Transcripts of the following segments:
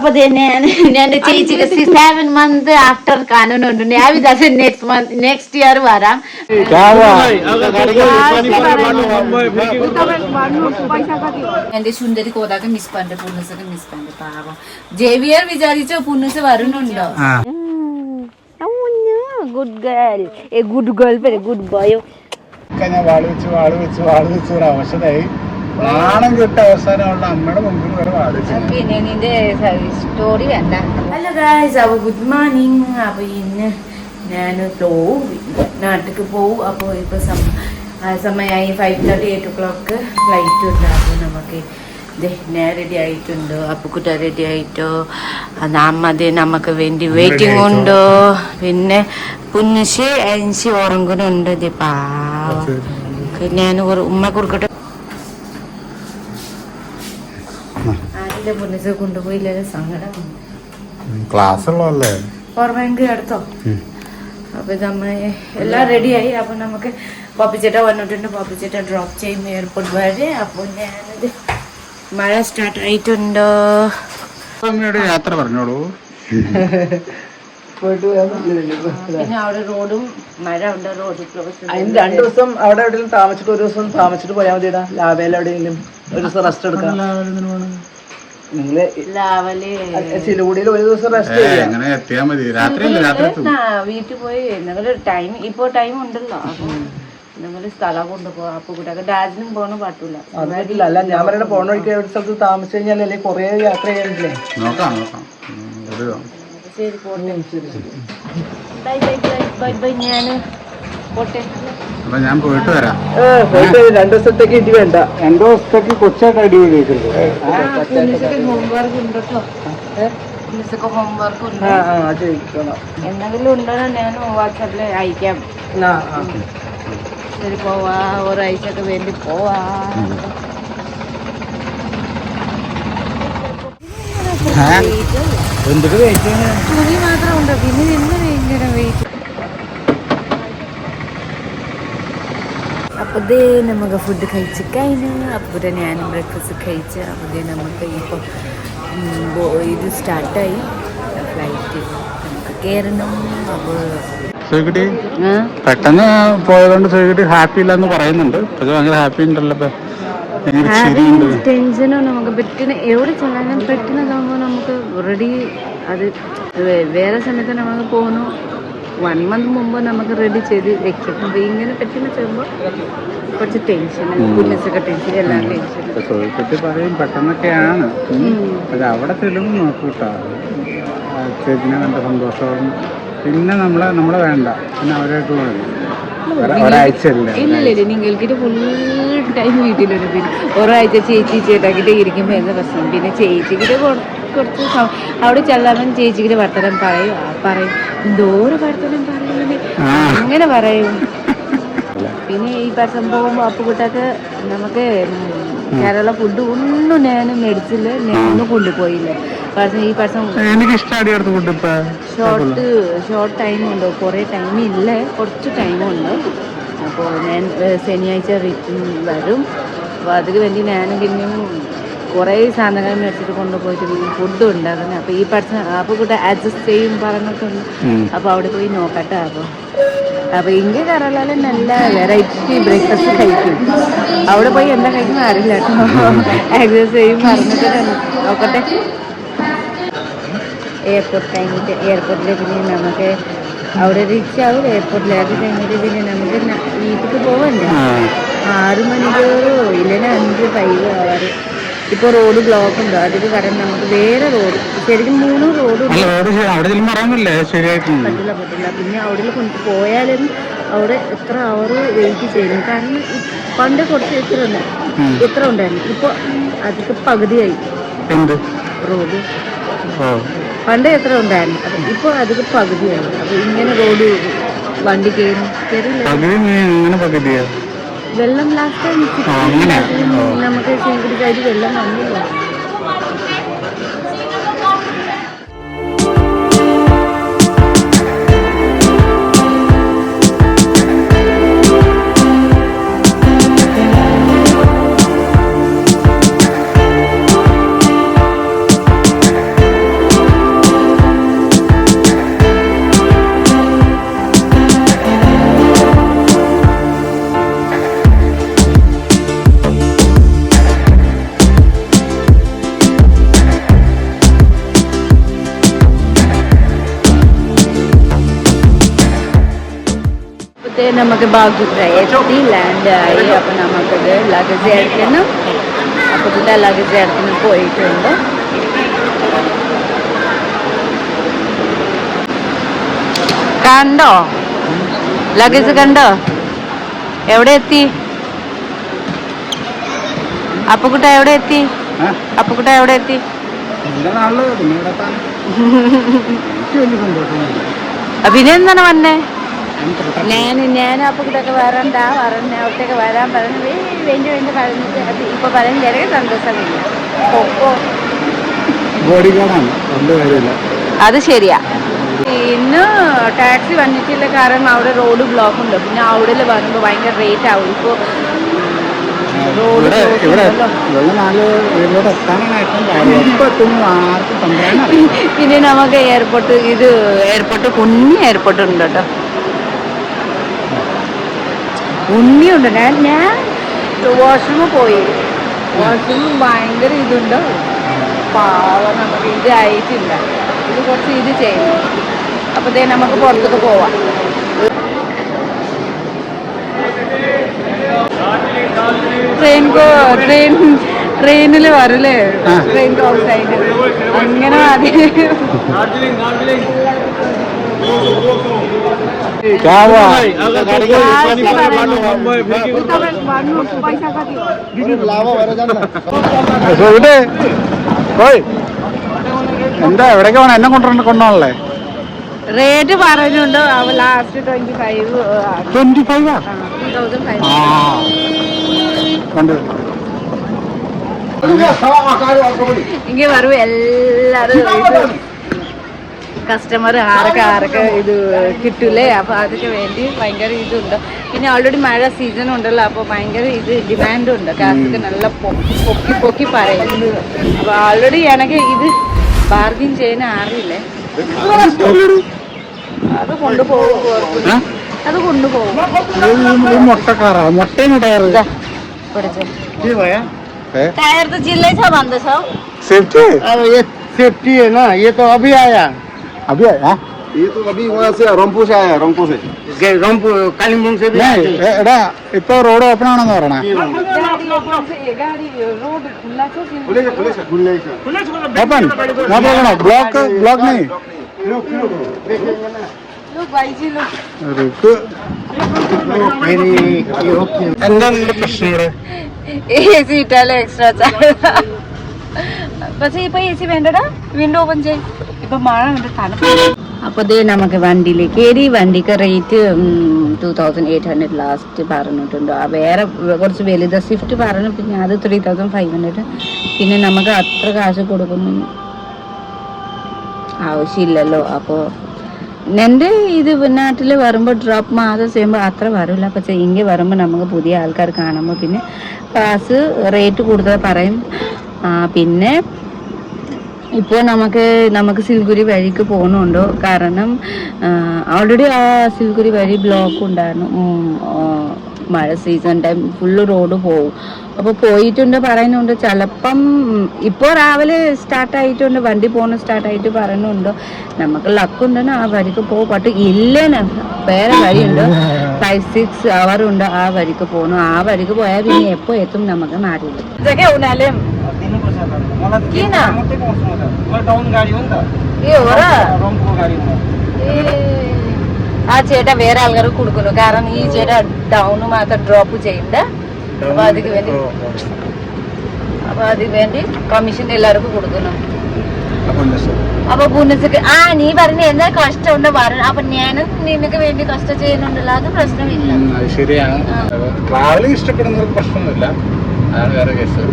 അപ്പൊ ഞാൻ ചേച്ചിക്ക് സെവൻ മന്ത് ആഫ്റ്റർ കാണുന്നുണ്ട് ഞാൻ വിചാരിച്ചു നെക്സ്റ്റ് മന്ത് നെക്സ്റ്റ് ഇയർ വരാം എന്റെ സുന്ദരി കോതാക്ക് മിസ് പണ്ട് പുണ്സൊക്കെ മിസ് പണ്ട് പാവം ജേവിയർ വിചാരിച്ചോ പുണ്സ് വരുന്നുണ്ടോ good girl a good girl good boy ഞാൻ വാൾ വെച്ച് വാൾ വെച്ച് വാൾ വെച്ച് ഒരു അവശതയായി നാണം കിട്ട അവസാനമുള്ള അമ്മയുടെ മുമ്പിൽ വരെ പിന്നെ നിന്റെ സ്റ്റോറി വേണ്ട. ഹലോ ഗായ്സ് അപ്പോൾ ഗുഡ് മോർണിംഗ് അപ്പോൾ ഇന്ന് ഞാൻ പോവും നാട്ടിലേക്ക് പോവും. അപ്പോൾ ഇപ്പോൾ സമയമായി five thirty eight o'clock flight ഉണ്ട്. അപ്പോൾ നമുക്ക് ദേ ഞാൻ റെഡി ആയിട്ടുണ്ട്. അപ്പുക്കുട്ട റെഡി ആയിട്ടോ? നമ്മത് നമുക്ക് വേണ്ടി വെയിറ്റിംഗ് ഉണ്ടോ? പിന്നെ പുന്നിശി അഞ്ചി ഉറങ്ങുന്നുണ്ട് ദേ പാവം. ഞാൻ ഒരു ഉമ്മ കൊടുക്കട്ടെ സങ്കടമുണ്ട് ക്ലാസ് ഉള്ളതല്ലേ പവർ ബാങ്ക് എടുത്തോ? അപ്പൊ നമ്മ എല്ലാം റെഡിയായി അപ്പൊ നമുക്ക് പപ്പിച്ചേട്ട വന്നിട്ടുണ്ട്. പപ്പിച്ചേട്ട ഡ്രോപ്പ് ചെയ്യും എയർപോർട്ട് വരെ. അപ്പൊ ഞാനത് മഴ സ്റ്റാർട്ട് ആയിട്ടുണ്ടോ. അമ്മയുടെ യാത്ര പറഞ്ഞോളൂ. പിന്നെ അവിടെ റോഡും മഴ ഉണ്ട് റോഡ് ക്ലോസ് അതിന് രണ്ടു ദിവസം അവിടെ എവിടെയെങ്കിലും താമസിച്ചിട്ട് ഒരു ദിവസം താമസിച്ചിട്ട് പോയാൽ മതിടാ ലാവേലും എവിടെയെങ്കിലും ഒരു ദിവസം റെസ്റ്റ് എടുക്കാം. നിങ്ങൾ ലാവൽ സിലുകുടിയിൽ ഒരു ദിവസം റെസ്റ്റ് ഏ ചെയ്യാം. അങ്ങനെ എത്തിയാ മതി. രാത്രി രാത്രി വീട്ടിൽ പോയി നിങ്ങൾ ടൈം ഇപ്പൊ ടൈം ഉണ്ടല്ലോ. നിങ്ങൾ സ്ഥലം കൊണ്ടുപോകാം. അപ്പൊ കൂട്ടൊക്കെ ഡാജിനും പോകണ പാട്ടില്ല. അതായിട്ടില്ല. അല്ല ഞാൻ പറയുന്ന പോണ വഴിക്ക് ഒരു സ്ഥലത്ത് താമസിച്ചു കഴിഞ്ഞാൽ അല്ലെങ്കിൽ കുറേ യാത്ര ചെയ്യാനില്ലേ? നോക്കാം നോക്കാം. ശരി പോട്ടെ. ബൈ ബൈ ബൈ ബൈ ഞാൻ അപ്പൊ ഞാൻ പോയിട്ട് വരാം. രണ്ടു ദിവസത്തേക്ക് ഇടി വേണ്ട. രണ്ടു ദിവസത്തേക്ക് കൊച്ചായിട്ട് അടി ചോദിക്കണം എന്തെങ്കിലും ഉണ്ടോ ഞാൻ വാട്സാപ്പിൽ അയക്കാം. ശരി പോവാ. ഒരാഴ്ചക്ക് വേണ്ടി പോവാ. എന്തൊക്കെ വെയിറ്റ് തുണി മാത്രം ഉണ്ടോ? പിന്നെ എന്തിനാ ഇങ്ങനെ വെയിറ്റ് അപ്പോൾ ദേ നമുക്ക് ഫുഡ് കഴിച്ച് കഴിഞ്ഞു അപ്പോൾ ഞാനും ബ്രേക്ക്ഫാസ്റ്റ് കഴിച്ച് അപ്പോൾ ദേ നമുക്ക് ഇപ്പോൾ ഇത് സ്റ്റാർട്ടായി ഫ്ലൈറ്റ് നമുക്ക് കയറണം അപ്പോൾ സുഖിട്ടി പെട്ടെന്ന് പോയതുകൊണ്ട് സുഖിട്ടി ഹാപ്പി ഇല്ലെന്ന് പറയുന്നുണ്ട്. പക്ഷെ ഭയങ്കര ഹാപ്പി ഉണ്ടല്ലോ ടെൻഷനോ നമുക്ക് പറ്റുന്ന എവിടെ ചെല്ലാനും പെട്ടെന്ന് നമുക്ക് റെഡി അത് വേറെ സമയത്ത് നമുക്ക് പോകുന്നു വൺ മന്ത് മുമ്പ് നമുക്ക് റെഡി ചെയ്ത് വെക്കും. അപ്പോൾ ഇങ്ങനെ പെട്ടെന്ന് ചെയ്യുമ്പോൾ കുറച്ച് ടെൻഷൻ കുഞ്ഞസൊക്കെ ടെൻഷൻ എല്ലാം ടെൻഷൻ സുഖിട്ടി പറയും പെട്ടെന്നൊക്കെയാണ്. അത് അവിടെ ചെല്ലുമ്പോൾ നോക്കൂട്ടാ. ചേച്ചിനെ കണ്ട സന്തോഷവും. പിന്നെ നമ്മളെ നമ്മളെ വേണ്ട. പിന്നെ അവരായിട്ട് ഒരാഴ്ച ഇല്ല ഇല്ല. നിങ്ങൾക്ക് ഫുൾ ടൈം വീട്ടിലൊരു പിന്നെ. ഒരാഴ്ച ചേച്ചി ചേട്ടാക്കിട്ട് ഇരിക്കുമ്പോൾ എന്താ പ്രശ്നം? പിന്നെ ചേച്ചിക്കിട്ട് കുറച്ച് അവിടെ ചെല്ലാമെന്ന് ചേച്ചിക്കിട്ട് വർത്തനം പറയും. പറയും എന്തോരം വർത്തനം പറയുന്നത് അങ്ങനെ പറയും. പിന്നെ ഈ പ്രശ്നം പോകുമ്പോൾ അപ്പുകുട്ടൊക്കെ നമുക്ക് കേരള ഫുഡ് ഒന്നും ഞാൻ മേടിച്ചില്ല. ഞാൻ ഒന്നും കൊണ്ടുപോയില്ല. പക്ഷേ ഈ ഇപ്പൊ. ഷോർട്ട് ഷോർട്ട് ടൈം ഉണ്ട്? കുറേ ടൈം ഇല്ല. കുറച്ച് ടൈമുണ്ട് അപ്പോൾ ഞാൻ ശനിയാഴ്ച വരും. അപ്പോൾ അതിന് വേണ്ടി ഞാൻ പിന്നെയും കുറേ സാധനങ്ങൾ മേടിച്ചിട്ട് കൊണ്ടുപോയിട്ട് ഫുഡ് ഉണ്ടാക്കുന്നത് അപ്പോൾ ഈ പഠിച്ച അപ്പോൾ കൂടെ അഡ്ജസ്റ്റ് ചെയ്യും പറഞ്ഞിട്ടുണ്ട് അപ്പോൾ അവിടെ പോയി നോക്കട്ടെ അപ്പോൾ. അപ്പോൾ ഇന്ത്യ കയറാലും നല്ല വെറൈറ്റി ബ്രേക്ക്ഫാസ്റ്റ് കഴിക്കും. അവിടെ പോയി എന്താ കഴിക്കുന്ന അറിയില്ല കേട്ടോ. അഡ്ജസ്റ്റ് ചെയ്യും പറഞ്ഞിട്ട് നോക്കട്ടെ. എയർപോർട്ട് കഴിഞ്ഞിട്ട് എയർപോർട്ടിലേക്ക് പിന്നെ നമുക്ക് അവിടെ റീച്ച് ആവും. എയർപോർട്ടിൽ അത് കഴിഞ്ഞിട്ട് പിന്നെ നമുക്ക് വീട്ടിൽ പോവണ്ടേ? ആറ് മണിക്കൂറോ ഇല്ലെങ്കിൽ അഞ്ച് ഫൈവ് ആറ് ഇപ്പൊ റോഡ് ബ്ലോക്ക് ഉണ്ടോ. അതിന് കാരണം നമുക്ക് വേറെ റോഡ് ശരിക്കും മൂന്ന് റോഡ് പറ്റില്ല. പറ്റില്ല പിന്നെ അവിടെ കൊണ്ട് പോയാലും അവിടെ എത്ര അവർ വെയിറ്റ് ചെയ്യണം കാരണം പണ്ട് കുറച്ച് എത്ര ഉണ്ട് എത്ര ഉണ്ടായിരുന്നു ഇപ്പൊ അതൊക്കെ പകുതിയായി. റോഡ് പണ്ട് എത്ര ഉണ്ടായിരുന്നു? അത് ഇപ്പോൾ അതൊക്കെ പകുതിയായി അപ്പോൾ ഇങ്ങനെ റോഡ് വണ്ടി കയറും കയറില്ല വെള്ളം ലാസ്റ്റ് ടൈം. നമുക്ക് ശേഖരിക്കായിട്ട് വെള്ളം വന്നില്ല. നമുക്ക് ബാഗുത്ര എത്തി ലാൻഡ് ആയി. അപ്പം നമുക്കത് ലഗേജ് എടുക്കണം അപ്പോൾ ഇതിന്റെ ലഗേജ് എടുക്കണം പോയിട്ടുണ്ട്. കണ്ടോ? ലഗേജ് കണ്ടോ? എവിടെ എത്തി? അപ്പുക്കുട്ട എവിടെ എത്തി? അപ്പുക്കുട്ട എവിടെ എത്തി? പിന്നെ എന്താണ് വന്നേ ഞാൻ ഞാൻ ഞാൻ അപ്പുക്കുട്ടൊക്കെ വരണ്ട പറഞ്ഞ അവിടത്തേക്ക് വരാൻ പറഞ്ഞു. വേണ്ടി വേണ്ടി പറഞ്ഞിട്ട് അത് ഇപ്പൊ പറയുന്ന ചെറിയ സന്തോഷമില്ല ഒപ്പോ ബോഡി ഗാർഡാണ് രണ്ട് കാര്യമില്ല അത് ശരിയാ. ഇന്ന് ടാക്സി വന്നിട്ടില്ല കാരണം അവിടെ റോഡ് ബ്ലോക്ക് ഉണ്ട് പിന്നെ അവിടെ വരുമ്പോൾ ഭയങ്കര റേറ്റ് ആവും. ഇപ്പോൾ അറിയാം പിന്നെ നമുക്ക് എയർപോർട്ട് ഇത് എയർപോർട്ട് കുഞ്ഞി എയർപോർട്ട് ഉണ്ട് കേട്ടോ ഉണ്ണിയുണ്ട്. ഞാൻ ഞാൻ വാഷ്റൂമിൽ പോയി. വാഷ്റൂമിൽ ഭയങ്കര ഇതുണ്ട്. പാവം നമുക്ക് ഇത് ആയിട്ടില്ല. ഇത് കുറച്ച് ഇത് ചെയ്യും. അപ്പോൾ ദേ നമുക്ക് പുറത്തേക്ക് പോവാം. ട്രെയിൻ ട്രെയിനിൽ വരല്ലേ. ട്രെയിൻ ക്ലോസ് ആയിട്ട്. അങ്ങനെ മതി എന്താ എവിടേക്ക് വേണം എന്നെ കൊണ്ടുവന്നു കൊണ്ടുപോകണല്ലേ റേറ്റ് പറഞ്ഞുണ്ട് ലാസ്റ്റ് ട്വന്റി ഫൈവ് ട്വന്റി ഫൈവാ എനിക്ക് പറയൂ എല്ലാരും കസ്റ്റമർ ആരൊക്കെ ആരൊക്കെ ഇത് കിട്ടൂലേ അപ്പൊ അതൊക്കെ വേണ്ടി ഭയങ്കര ഇതുണ്ട് പിന്നെ ഓൾറെഡി മഴ സീസൺ ഉണ്ടല്ലോ അപ്പൊ ഭയങ്കര ഇത് ഡിമാൻഡ് ഉണ്ട് കാസൊക്കെ നല്ല പൊക്കി പൊക്കി പൊക്കി പറയുന്നത് അപ്പൊ ഓൾറെഡി എനിക്ക് ഇത് ബാർഗിൻ ചെയ്യുന്ന അറിയില്ലേ അത് കൊണ്ടുപോകും ഏ? അത് കൊണ്ടുപോകും ഈ മുട്ടക്കാറാ മുട്ടയും ടയർ ഇതാ, പിടിച്ചോ. ഏ टायर तो जिले छ भन्दैछ हौ सेफ्टी अब ये सेफ्टी है ना ये तो अभी आया अभी आया ये तो अभी वहाँ से रंगपुर से आया है रंगपुर से रामपुर कालिम्पोंग से भी नहीं ए- എടാ ഇപ്പൊ റോഡ് ഓപ്പൺ ആണെന്ന് പറയണേ गाडी रोड खुल्ला छ खुले से खुले से खुले से ഓപ്പൺ ഞാൻ പറയണോ ബ്ലോക്ക് ബ്ലോക്ക് നെയ് लो भाइजी लो റുക്ക് मेरी ये ओके എന്താ നിന്റെ പ്രശ്നം ഇവിടെ ഏസി ഇട്ടാലേ എക്സ്ട്രാ ചാർജ് പക്ഷേ ഇപ്പൊ എ സി വേണ്ടടാ വിൻഡോ ഓപ്പൺ ചെയ് മഴ അപ്പൊ ദേ നമുക്ക് വണ്ടിയിൽ കയറി വണ്ടിക്ക് rate two thousand eight hundred last പറഞ്ഞിട്ടുണ്ട്. ആ വേറെ കുറച്ച് വലുത് സ്വിഫ്റ്റ് പറഞ്ഞു പിന്നെ അത് ത്രീ തൗസൻഡ് ഫൈവ് ഹൺഡ്രഡ് പിന്നെ നമുക്ക് അത്ര കാശ് കൊടുക്കുന്നു ആവശ്യമില്ലല്ലോ. അപ്പോൾ എന്റെ ഇത് നാട്ടിൽ വരുമ്പോൾ ഡ്രോപ്പ് മാസം ചെയ്യുമ്പോൾ അത്ര വരില്ല പക്ഷേ ഇങ്ങനെ വരുമ്പോൾ നമുക്ക് പുതിയ ആൾക്കാർ കാണുമ്പോൾ പിന്നെ കാശ് റേറ്റ് കൂടുതൽ പറയും. പിന്നെ ഇപ്പോൾ നമുക്ക് നമുക്ക് സിൽഗുരി വഴിക്ക് പോകുന്നുണ്ടോ കാരണം ഓൾറെഡി ആ സിൽഗുരി വഴി ബ്ലോക്ക് ഉണ്ടായിരുന്നു. മഴ സീസൺ ടൈം ഫുള്ള് റോഡ് പോകും. അപ്പോൾ പോയിട്ടുണ്ട് പറയുന്നുണ്ട്. ചിലപ്പം ഇപ്പോൾ രാവിലെ സ്റ്റാർട്ടായിട്ടുണ്ട് വണ്ടി പോകുന്ന സ്റ്റാർട്ടായിട്ട് പറയുന്നുണ്ടോ. നമുക്ക് ലക്കുണ്ടെന്ന് ആ വഴിക്ക് പോകും. പട്ട് ഇല്ലെന്ന് വേറെ വഴിയുണ്ട്. ഫൈവ് സിക്സ് അവർ ഉണ്ട് ആ വഴിക്ക് പോകുന്നു ആ വഴിക്ക് പോയാൽ പിന്നെ എപ്പോൾ എത്തും നമുക്ക് നാട്ടിൽ किन? डाउन गाडी हो नि त ए हो र रम्फू गाडी हो ఆ చేట వేరే ఆల్గారు కుడుకును కారణం ఈ చేట డౌన్ మాత్రం డ్రాప్ చేయండి അപ്പൊ അതിക്ക് വേണ്ടി അപ്പൊ അതിക്ക് വേണ്ടി കമ്മീഷൻ എല്ലാവർക്കും കൊടുക്കണം അപ്പൊ പുനസ്ക്ക് ആ നീ പറഞ്ഞ എന്താ കഷ്ടമുണ്ട് പറഞ്ഞു അപ്പൊ ഞാനും നിനക്ക് വേണ്ടി കഷ്ടം ചെയ്യുന്നുണ്ടല്ലോ അത് പ്രശ്നമില്ല അത് ശരിയാണ് ട്രാവലിംഗ് ഇഷ്ടപ്പെടുന്നവർക്ക് പ്രശ്നമൊന്നുമില്ല അതാണ് വേറെ കേസ്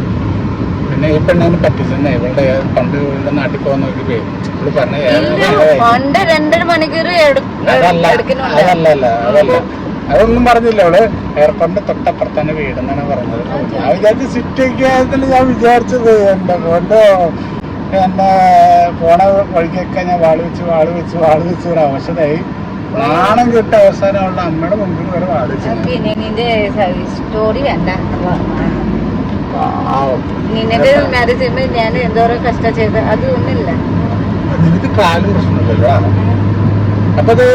പിന്നെ ഈ പെണ്ണിന് പറ്റിച്ചെന്നെ ഇവളുടെ പണ്ട് ഇവളുടെ നാട്ടിൽ പോകുന്ന ഒരു പേര് ഇവൾ പറഞ്ഞു ഇല്ല പണ്ട് രണ്ടര മണിക്കൂർ അതല്ല അതല്ല അല്ല അതല്ല. അതൊന്നും പറഞ്ഞില്ല അവൾ എയർപോർട്ടിന്റെ തൊട്ടപ്പുറത്താണ് വീടെന്നാണ് പറഞ്ഞത്. ഞാൻ വിചാരിച്ചു സിറ്റിയൊക്കെ ഞാൻ വിചാരിച്ചത് എന്റെ ഫോട്ടോ എന്റെ പോണ വഴിക്കൊക്കെ ഞാൻ വാൾ വെച്ച് വാൾ വെച്ച് വാൾ വെച്ച് ഒരു അവശതയായി. നാണം കിട്ട അവസാനം അവളുടെ അമ്മയുടെ മുമ്പിൽ വരെ വാൾ വെച്ചു. പിന്നെ സ്റ്റോറി വേണ്ട. നിനക്ക് മാരേജ് ചെയ്യുമ്പോ ഞാൻ എന്തോരം കഷ്ടം ചെയ്ത് നിനക്ക് കാലും പ്രശ്നമില്ലല്ലോ. അപ്പൊ അത്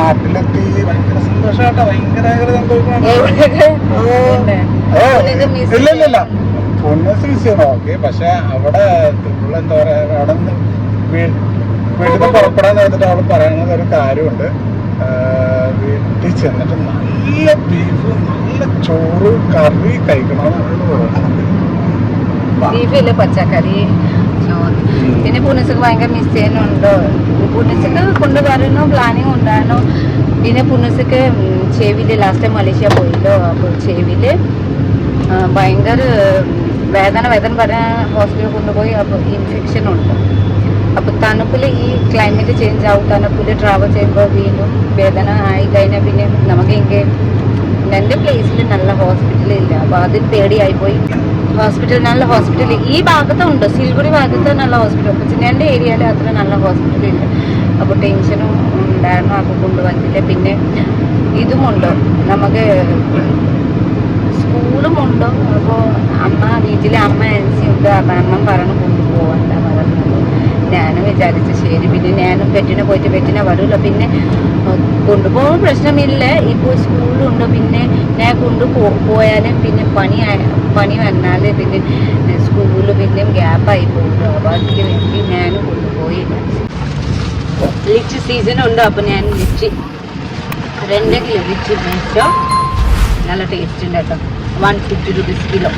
നാട്ടിലെത്തി ഭയങ്കര സന്തോഷമാട്ടോ ഭയങ്കര സന്തോഷമാണ്. പൊന്നസ് ഓക്കെ പക്ഷെ അവിടെ എന്താ പറയാ അവിടെ നിന്ന് വീട്ടിൽ നിന്ന് പുറപ്പെടാൻ നേരത്തിട്ട് അവൾ പറയുന്നത് ഒരു കാര്യമുണ്ട്. വീട്ടിൽ ചെന്നിട്ട് നല്ല ബീഫ് നല്ല ചോറ് കറി കഴിക്കണമെന്നാണ് പറയുന്നത് ബീഫിൽ പച്ചക്കറി പിന്നെ പുനസക്ക് ഭയങ്കര മിസ് ചെയ്യുന്നുണ്ട്? പുനസക്ക് കൊണ്ടുവരണോ പ്ലാനിങ് ഉണ്ടായിരുന്നു പിന്നെ പുനസക്ക് ചെവിയിൽ ലാസ്റ്റ് ടൈം മലേഷ്യ പോയില്ലോ അപ്പോൾ ചെവിയിൽ ഭയങ്കര വേദന വേദന പറയാൻ ഹോസ്പിറ്റലിൽ കൊണ്ടുപോയി അപ്പോൾ ഇൻഫെക്ഷൻ ഉണ്ട്. അപ്പോൾ തണുപ്പിൽ ഈ ക്ലൈമറ്റ് ചേഞ്ച് ആവും തണുപ്പിൽ ട്രാവൽ ചെയ്യുമ്പോൾ വീണ്ടും വേദന ആയി കഴിഞ്ഞാൽ പിന്നെ നമുക്ക് ഇങ്ങനെ എന്റെ പ്ലേസിൽ നല്ല ഹോസ്പിറ്റൽ ഇല്ല. അപ്പോൾ അതിൽ പേടിയായിപ്പോയി ഹോസ്പിറ്റൽ നല്ല ഹോസ്പിറ്റൽ ഈ ഭാഗത്തുണ്ട്. സിൽഗുഡി ഭാഗത്ത് നല്ല ഹോസ്പിറ്റൽ പക്ഷെ എന്റെ ഏരിയയിൽ അത്ര നല്ല ഹോസ്പിറ്റൽ ഇല്ല. അപ്പോൾ ടെൻഷനും ഉണ്ടായിരുന്നു അപ്പോൾ കൊണ്ടുവന്നില്ല പിന്നെ ഇതുമുണ്ട്. നമുക്ക് സ്കൂളും ഉണ്ട്. അപ്പോൾ അമ്മ വീട്ടിലെ അമ്മ ആൻസി ഉണ്ട്. അപ്പം അമ്മ പറഞ്ഞു കൊണ്ടുപോകണ്ട പറഞ്ഞു ഞാനും വിചാരിച്ചു ശരി പിന്നെ ഞാനും പെറ്റിനെ പോയിട്ട് പെറ്റിനെ വരുമല്ലോ പിന്നെ കൊണ്ടുപോകാൻ പ്രശ്നമില്ല. ഇപ്പോൾ സ്കൂളുണ്ട് പിന്നെ ഞാൻ കൊണ്ടുപോ പോയാലും പിന്നെ പണി പണി വന്നാൽ പിന്നെ സ്കൂളിൽ പിന്നെയും ഗ്യാപ്പായി പോകും. അതിന് വേണ്ടി ഞാനും കൊണ്ടുപോയില്ല ലിച്ച് സീസൺ ഉണ്ട് അപ്പോൾ ഞാൻ ലിച്ച് രണ്ട് കിലോ ലിച്ച് മേടിച്ചോ നല്ല ടേസ്റ്റ് ഉണ്ട് കേട്ടോ. One fifty rupees kilo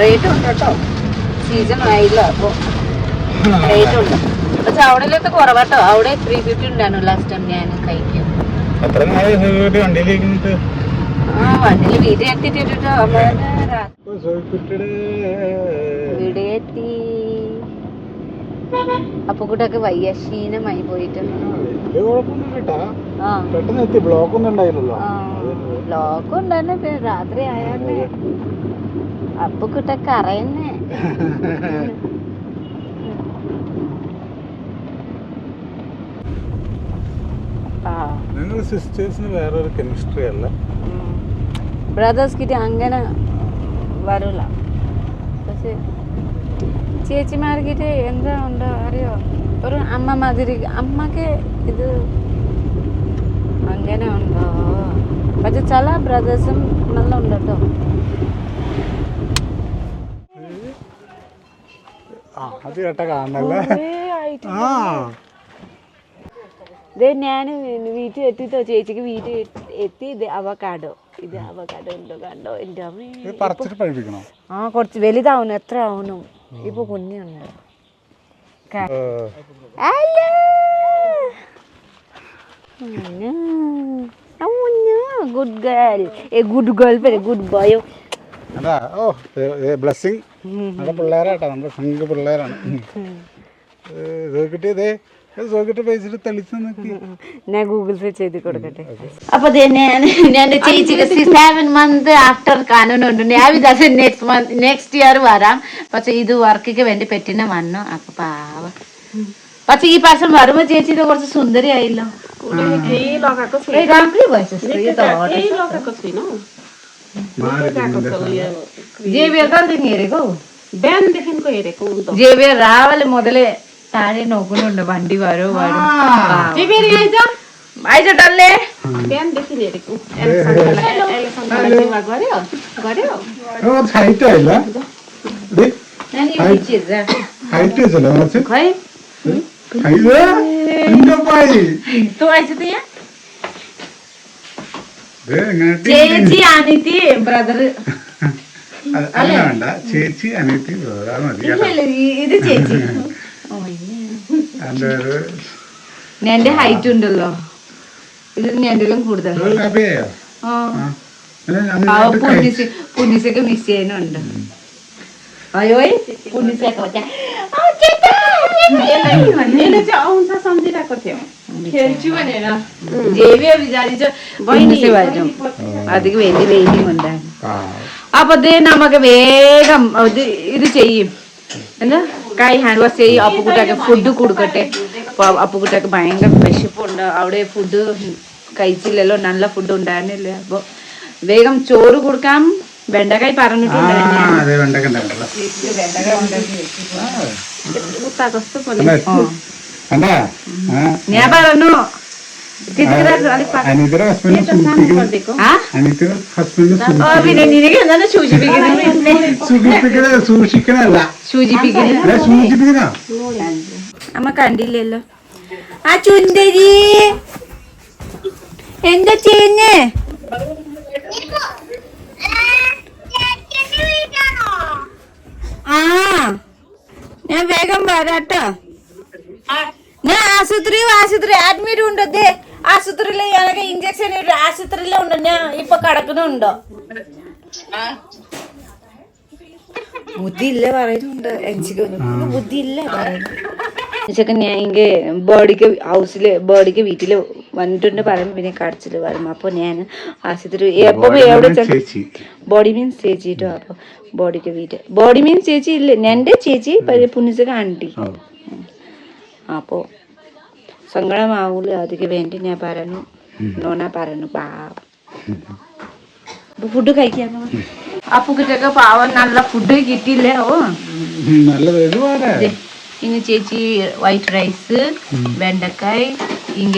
rate ഉണ്ട് കേട്ടോ? സീസൺ ആയില്ല അപ്പോൾ റേറ്റ് ഉണ്ട്. പക്ഷെ അവിടെ കുറവാട്ടോ. അവിടെ ത്രീ ഫിഫ്റ്റി ഉണ്ടായിരുന്നു ലാസ്റ്റ് ടൈം ഞാൻ കഴിക്കും ആ വണ്ടിയിൽ വീട്ടിൽ എത്തിയിട്ടോ സോയിക്കുട്ടിയുടെ ഇവിടെ എത്തി. അപ്പൊ കൂട്ടൊക്കെ വയ്യ ക്ഷീണമായി പോയിട്ട് ബ്ലോക്ക് ഉണ്ടായിരുന്നു. രാത്രി ആയാലേ അപ്പൊ കുട്ടൊക്കെ അറിയുന്നേ ആ. നിങ്ങൾ സിസ്റ്റേഴ്സിന് വേറൊരു കെമിസ്ട്രി അല്ല? ബ്രദേഴ്സ് കിട്ടി അങ്ങനെ വരൂല. പക്ഷേ ചേച്ചിമാർക്കിട്ട് എന്താ ഉണ്ടോ അറിയോ? ഒരു അമ്മ മാതിരി അമ്മയ്ക്ക് ഇത് അങ്ങനെ ഉണ്ടോ? പക്ഷെ ചില ബ്രദേഴ്സും നല്ല ഉണ്ട് കേട്ടോ ആ അത് കേട്ട കാണണല്ലേ? ആ. ഇത് ഞാൻ വീട്ടിൽ എത്തിട്ടോ ചേച്ചിക്ക് വീട്ടിൽ എത്തി ഇത് അവക്കാടോ ഇത് അവക്കാടോ എന്തോ കണ്ടോ എന്റെ അമ്മ. ഇത് ആ കുറച്ച് വലുതാവുന്നു എത്ര ആവുന്നു ഇപ്പൊ കുഞ്ഞുണ്ട് good girl a good girl good ബോയോ അതാ ഓ ബ്ലെസ്സിങ് നമ്മുടെ പിള്ളേരാട്ടോ നമ്മുടെ സംഘ പിള്ളേരാണ്. കിട്ടിയതേ ഞാൻ ഗൂഗിൾ പേ ചെയ്ത് കൊടുക്കട്ടെ. അപ്പൊ ഞാൻ ഞാൻ ചേച്ചിക്ക് സെവൻ മന്ത് ആഫ്റ്റർ കാണുന്നുണ്ട് ഞാൻ വിചാരിച്ചു നെക്സ്റ്റ് മന്ത് നെക്സ്റ്റ് ഇയർ വരാം. പക്ഷെ ഇത് വർക്കിക്ക് വേണ്ടി പെറ്റിനെ വന്നു. അപ്പൊ പാവ. പക്ഷെ ഈ പ്രാവശ്യം വരുമ്പോ ചേച്ചി ഇത് കുറച്ച് സുന്ദരിയായില്ലോ. ഏയ് രാത്രി പോയച്ചോ, സ്ത്രീ തോട്ടെ. ജേബിയ കണ്ടിങ്ങേരിക്കോ ജേബിയ രാവിലെ മുതലേ താഴെ നോക്കുന്നുണ്ട് വണ്ടി വരോ വരും അയച്ചോട്ടല്ലേ ഹൈറ്റ് ആയില്ല ഞാൻ ഈ വിളിച്ചത് ഹൈറ്റ് വെച്ചല്ലോ കുറച്ച് കൈ ഇത് എന്റെ പായി തൂ അയച്ചത് ഞാൻ ഇത് എങ്ങനെ ചേച്ചി ബ്രദർ അല്ല വേണ്ട. ചേച്ചി അനിയത്തി മതി കേട്ടോ. ഇത് ചേച്ചി. അതിന്റെ ഒരു എന്റെ ഹൈറ്റ് ഉണ്ടല്ലോ. ഇത് എന്തെങ്കിലും കൂടുതൽ. പുണ്യസൊക്കെ മിസ് ആ. അതിക്ക് വേണ്ടി വെയിറ്റിംഗ് ഉണ്ടായിരുന്നു ആ അപ്പൊ ദേ നമുക്ക് വേഗം ഇത് ഇത് ചെയ്യും എന്താ കൈ ഹാൻഡ് വാഷ് ചെയ്യും അപ്പുക്കുട്ടൊക്കെ ഫുഡ് കൊടുക്കട്ടെ അപ്പൊ അപ്പുക്കുട്ടൊക്കെ ഭയങ്കര വിശപ്പുണ്ട് അവിടെ ഫുഡ് കഴിച്ചില്ലല്ലോ നല്ല ഫുഡ് ഉണ്ടായിരുന്നില്ല അപ്പൊ വേഗം ചോറ് കൊടുക്കാം വെണ്ടക്കായി? ആ ഞാൻ പറഞ്ഞു. അനിതയുടെ ഹസ്ബൻഡ് സൂചിപ്പിക്കണം ആ ചുന്തരി പിന്നെ നിനക്ക് എന്താണ് സൂചിപ്പിക്കുന്നത് സൂചിപ്പിക്കണ സൂക്ഷിക്കണല്ല സൂചിപ്പിക്കുന്നത് അല്ല സൂചിപ്പിക്കണ അമ്മ കണ്ടില്ലല്ലോ ആ ചുന്ദരി എന്താ ചെയ്യുന്നേ ആ ഞാൻ വേഗം വരാട്ടോ ഞാൻ ആശുപത്രി ആശുപത്രി അഡ്മിറ്റ് ഉണ്ട് ദേ ആശുപത്രിയിൽ ഞങ്ങൾക്ക് ഇഞ്ചക്ഷൻ ഒരു ആശുപത്രിയിലുണ്ട് ഞാൻ കിടക്കുന്നുണ്ടോ ബുദ്ധിയില്ല പറയുന്നുണ്ട്. എനിക്ക് ബുദ്ധിയില്ല എന്നുവെച്ചാൽ ഞാൻ ഇങ്ങ ബോഡിക്ക് ഹൗസിൽ ബോഡിക്ക് വീട്ടിൽ വന്നിട്ടുണ്ട് പറയുമ്പോ പിന്നെ കടച്ചിൽ വരും. അപ്പൊ ഞാൻ ആശുപത്രി എപ്പം എവിടെ ചേച്ചി. ബോഡി മീൻസ് ചേച്ചിട്ടോ അപ്പൊ ബോഡിക്ക് വീട്ട്. ബോഡി മീൻസ് ചേച്ചി ഇല്ല. എന്റെ ചേച്ചി പുണ്യസക ആണ്ടി ഓ. അപ്പോ സങ്കടമാവൂല. അതിക്ക് വേണ്ടി ഞാൻ പറഞ്ഞു. നോന പറഞ്ഞു. അപ്പൊ ഫുഡ് കഴിക്കാൻ അപ്പുക്കിട്ടൊക്കെ പാവം നല്ല ഫുഡ് കിട്ടിയില്ലേ? ഓ. ഇനി ചേച്ചി വൈറ്റ് റൈസ് വെണ്ടക്കായ് ഇങ്ങ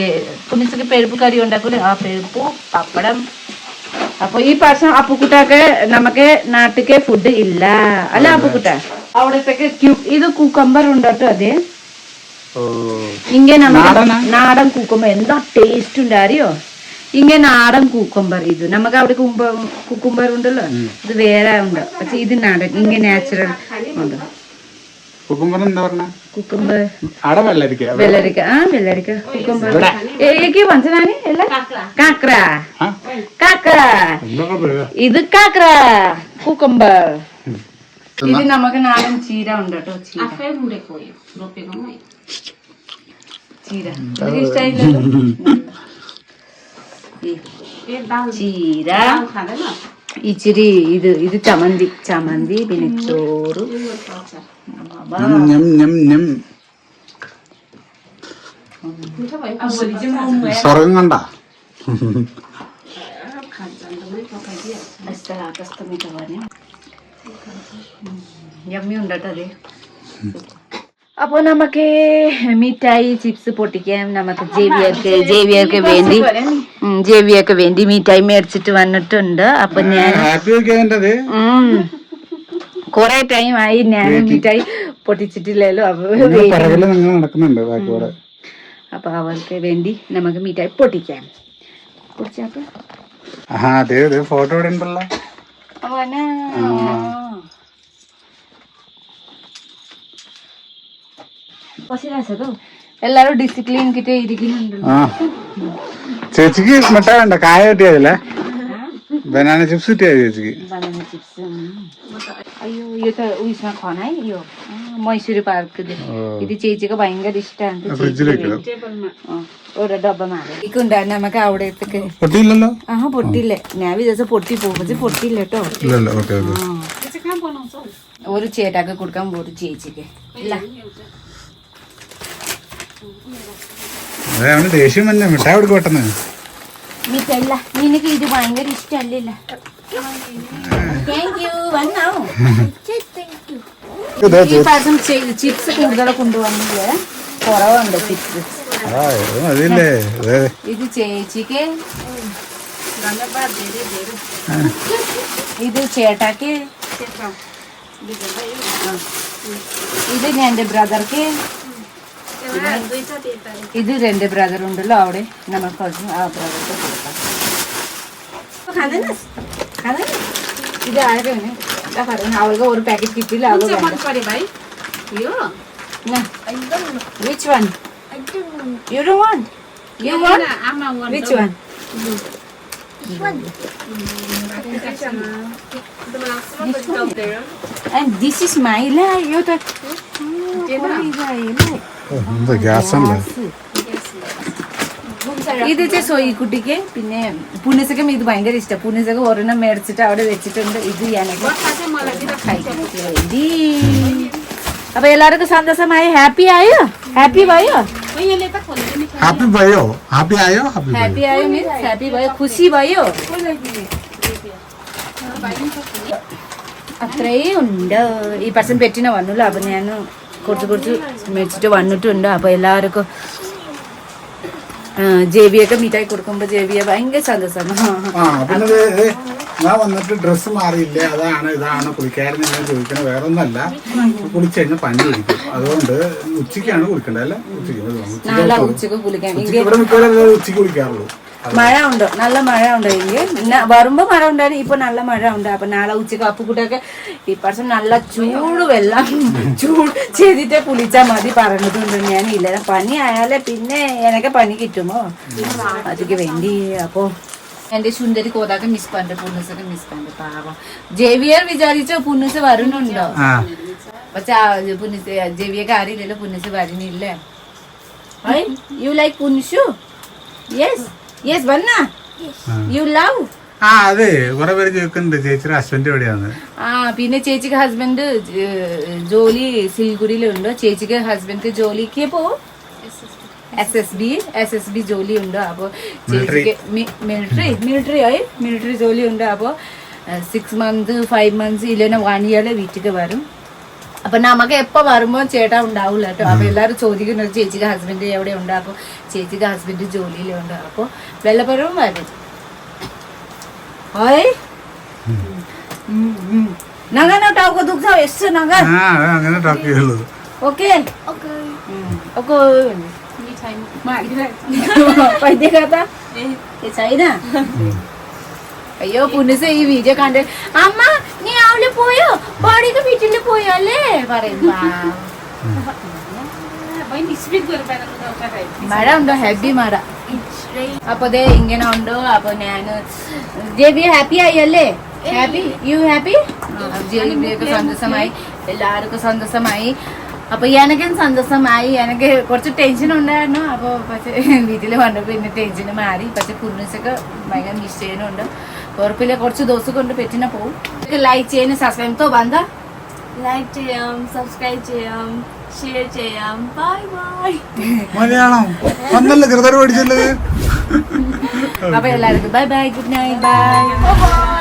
പുണ്യസക്ക് പെരുപ്പ് കറി ഉണ്ടാക്കൂലേ? ആ പെരുപ്പ് പപ്പടം. അപ്പൊ ഈ പ്രാവശ്യം അപ്പുക്കുട്ടൊക്കെ നമുക്ക് നാട്ടിക്ക് ഫുഡ് ഇല്ല. അല്ല അപ്പുക്കുട്ട? അവിടത്തേക്ക് ഇത് കുക്കമ്പർ ഉണ്ട് അതെ? ഓ. ഇങ്ങ നമുക്ക് നാടനാ? നാടൻ കുക്കുമ്പർ എന്താ ടേസ്റ്റ് ഉണ്ട്? അറിയോ? ഇങ്ങ നാടൻ കൂക്കുംബർ ഇത്. നമുക്ക് അവിടെ കുമ്പ കുക്കുംബർ ഉണ്ടല്ലോ? ഇത് വേറെ ഉണ്ട്. പക്ഷെ ഇത് നാടൻ ഇങ്ങനെ നാച്ചുറൽ ഉണ്ട്. കുക്കുംബർ എന്താ പറഞ്ഞ? കുക്കുമ്പർ അവിടെ വെള്ളരിക്ക. വെള്ളരിക്ക. ആ വെള്ളരിക്ക കുക്കുമ്പർ ഏക്ക് മനസ്സിലാനി അല്ല. കാക്ര കാക്ര? ഇത് കാക്ര കുക്കുംബർ ഇത് നമുക്ക് നാടൻ ചീര ഉണ്ട് കേട്ടോ ചീര. ചീര. ഇഷ്ടായില്ലല്ലോ? ചീര ഇച്ചിരി ഇത് ഇത് ചമന്തി ചമന്തി പിന്നെ ചോറ് ഞം, ഞം, ഞം, ഞം. സ്വർഗം കണ്ട യമ്മി ഉണ്ട് കേട്ടോ അതെ അപ്പൊ നമുക്ക് മിഠായി ചിപ്സ് പൊട്ടിക്കാം. നമുക്ക് ജേവിയർക്ക് ജേവിയർക്ക് വേണ്ടി ജേവിയർക്ക് വേണ്ടി മിഠായി മേടിച്ചിട്ട് വന്നിട്ടുണ്ട്. അപ്പൊ ഞാൻ കൊറേ ടൈം ആയി ഞാൻ മിഠായി പൊട്ടിച്ചിട്ടില്ലല്ലോ. അപ്പൊ അപ്പൊ അവർക്ക് വേണ്ടി നമുക്ക് മിഠായി പൊട്ടിക്കാം. അതെ ഫോട്ടോ അവന എല്ലാരും ഡിസിപ്ലിൻ കിട്ടേ ഇരിക്കുന്നുണ്ടല്ലോ ആ ചേച്ചിക്ക് മിഠായി വേണ്ട കായ കിട്ടിയതല്ലേ ബനാന ചിപ്സ് കിട്ടിയത് ചേച്ചിക്ക് बनाना चिप्स അയ്യോ ഇത് ഉയ്സ്മ ഖാനാ അയ്യോ മൈസൂര് പാർക്ക് ഇത് ചേച്ചിക്ക് ഭയങ്കര ഇഷ്ടമാണ് ഫ്രിഡ്ജിൽ വെക്കലോ ഒരു ഡബ്ബ മാറി ഇക്കുണ്ടാ നമുക്ക് അവിടത്തേക്ക് പൊട്ടിയില്ലല്ലോ ആ പൊട്ടില്ലേ ഞാൻ വിചാരിച്ച പൊട്ടി പോകും പക്ഷെ പൊട്ടില്ല കേട്ടോ ഇല്ലല്ലോ ഓക്കെ ഓക്കെ ഒരു ചേട്ടാക്ക് കൊടുക്കാൻ ഒരു ചേച്ചിക്ക് ഇല്ല അവന് ദേഷ്യം തന്നെ മിഠായി കൊടുക്കും പെട്ടെന്ന്. നിനക്ക് ഇത് ഭയങ്കര വന്നോ? ഇതാ ചിപ്സ് കൂടുതൽ കുറവുണ്ട് ചിപ്സ് ചേച്ചിക്ക് ഇത് ചേട്ടാക്ക്. ഇത് എന്റെ ബ്രദർക്ക്. ഇത് രണ്ട് ബ്രദർ ഉണ്ടല്ലോ അവിടെ നമുക്ക് കുറച്ച് ആ ബ്രദർക്ക് കൊടുക്കാം ഇത് ആരാണ് ഇതാ പറയുന്നത് അവൾക്ക് ഒരു പാക്കറ്റ് കിട്ടില്ല which one you do want you want which One And this is my life. You എന്താ ഗ്യാസ് അല്ലേ ഇത് വെച്ചാൽ സോയിക്കുട്ടിക്ക് പിന്നെ പുണ്യസകം ഇത് ഭയങ്കര ഇഷ്ടം. പുണ്യസകം ഒരെണ്ണം മേടിച്ചിട്ട് അവിടെ വെച്ചിട്ടുണ്ട്. ഇത് ഞാനൊക്കെ അപ്പൊ എല്ലാവർക്കും സന്തോഷമായി. ഹാപ്പി ആയോ? ഹാപ്പി ആയോ? ഹാപ്പി പോയോ ഹാപ്പി ആയോ ഹാപ്പി ഹാപ്പി ആയോ മീൻസ് ഹാപ്പി ആയോ ഖുഷി ആയോ അത്രേ ഉണ്ട്. ഈ person പെറ്റിനെ വന്നുള്ളൂ അപ്പൊ ഞാൻ കുറച്ച് കുറച്ച് മേടിച്ചിട്ട് വന്നിട്ടുണ്ട്. അപ്പൊ എല്ലാവർക്കും ജേവിയൊക്കെ മിഠായി കൊടുക്കുമ്പോ ജേവിയ ഭയങ്കര സന്തോഷമാണ്. ഞാൻ വന്നിട്ട് ഡ്രസ്സ് മാറിയില്ല? അതാണ് ഇതാണ് കുളിക്കാരെന്ന് ഞാൻ ചോദിക്കണ വേറെ ഒന്നല്ല കുളിച്ചു കഴിഞ്ഞാൽ പനി പിടിക്കും. അതുകൊണ്ട് ഉച്ചയ്ക്കാണ് കുളിക്കേണ്ടത് അല്ലെ? ഉച്ചയ്ക്ക് ഉച്ചയ്ക്ക് ഇവിടെ മിക്കവാറും ഉച്ചയ്ക്ക് കുളിക്കാറുള്ളൂ. മഴ ഉണ്ട് നല്ല മഴ ഉണ്ട് ഇങ്ങനെ വരുമ്പോ മഴ ഉണ്ടായിരുന്നു ഇപ്പൊ നല്ല മഴ ഉണ്ട് അപ്പൊ നാളെ ഉച്ചയ്ക്ക് അപ്പുക്കുട്ടൊക്കെ ഈ പ്രാവശ്യം നല്ല ചൂട് വെള്ളം ചൂട് ചെയ്തിട്ട് കുളിച്ചാൽ മതി പറഞ്ഞിട്ടുണ്ട്. ഞാൻ ഇല്ല. പനി ആയാലേ പിന്നെ എനക്ക് പനി കിട്ടുമോ? അതിക്ക് വേണ്ടി. അപ്പോ എന്റെ സുന്ദരി കോതാക്ക മിസ് പണ്ട് പുണ്ണസൊക്കെ മിസ് പണ്ട് പാവം. ജേവിയർ വിചാരിച്ചോ പുണ്ണസ് വരുന്നുണ്ടോ ആ. പക്ഷെ പുണ്ണസ് ജേവിയൊക്കെ അറിയില്ലല്ലോ പുണ്ണസ് വരുന്നില്ലേ? യു ലൈക്ക് പുൻഷു യെസ് യെസ് വന്ന? യു ലവ് ആ അതെ കുറെ പേര് ചോദിക്കുന്നുണ്ട് ചേച്ചിയുടെ ഹസ്ബൻഡ് എവിടെയാണ്? ആ പിന്നെ ചേച്ചിക്ക് ഹസ്ബൻഡ് ജോലി സിൽഗുരിയിലുണ്ടോ. ചേച്ചിക്ക് ഹസ്ബൻഡ് ജോലിക്ക് പോവും S S B S S B ജോലിയുണ്ട്. അപ്പോൾ ചേച്ചിക്ക് മിലിറ്ററി മിലിറ്ററി ആയി. മിലിറ്ററി ജോലിയുണ്ട്. അപ്പോൾ സിക്സ് മന്ത് ഫൈവ് മന്ത്സ് ഇല്ലെങ്കിൽ വൺ ഇയറിൽ വീട്ടിലേക്ക് വരും. അപ്പൊ നമുക്ക് എപ്പോ വരുമ്പോ ചേട്ടാ ഉണ്ടാവില്ല കേട്ടോ. അപ്പൊ എല്ലാരും ചോദിക്കുന്നത് ചേച്ചിക്ക് ഹസ്ബൻഡ് എവിടെ ഉണ്ട്? അപ്പൊ ചേച്ചിക്ക് ഹസ്ബൻഡ് ജോലിയിലുണ്ട്. അപ്പൊ വെള്ളപ്പുറവും വരും. ഓയ്. നഗന ടാക്കോ ദുഃഖം എസ് നഗൻ ഓക്കെ. അത് ഓക്കെ ഓക്കെ പൈദ്യ കഥ ചൈന അയ്യോ പുനസ് ഈ വീഡിയോ കണ്ട് അമ്മ നീ അവൾ പോയോ? ബോഡിക്ക് വീട്ടിൽ പോയോ അല്ലേ? പറയും പാവം. മഴ ഉണ്ടോ ഹെവി മഴ അപ്പൊ ദേ ഇങ്ങനെ ഉണ്ടോ? അപ്പൊ ഞാൻ ജെബി ഹാപ്പി ആയി അല്ലേ? ഹാപ്പി? You happy? ജെബിയൊക്കെ സന്തോഷമായി. എല്ലാവർക്കും സന്തോഷമായി. അപ്പൊ എനിക്കും സന്തോഷമായി. എനിക്ക് കുറച്ച് ടെൻഷൻ ഉണ്ടായിരുന്നു. അപ്പൊ പക്ഷെ വീട്ടിൽ വന്നപ്പോ പിന്നെ ടെൻഷൻ മാറി. പക്ഷെ കുഞ്ഞുസൊക്കെ ഭയങ്കര മിസ് ചെയ്യുന്നുണ്ട് ഉറപ്പില്ല കുറച്ച് ദിവസം കൊണ്ട് പെറ്റിനെ പോകും ലൈക്ക് ചെയ്യാൻ സബ്സ്ക്രൈബ് തോ ബന്ധ ലൈക്ക് ചെയ്യാം സബ്സ്ക്രൈബ് ചെയ്യാം ഷെയർ ചെയ്യാം. Bye bye Malayalam. വന്നല്ലോ ചെറുതായിട്ട് പഠിച്ചല്ലോ അപ്പൊ എല്ലാവർക്കും bye bye good night bye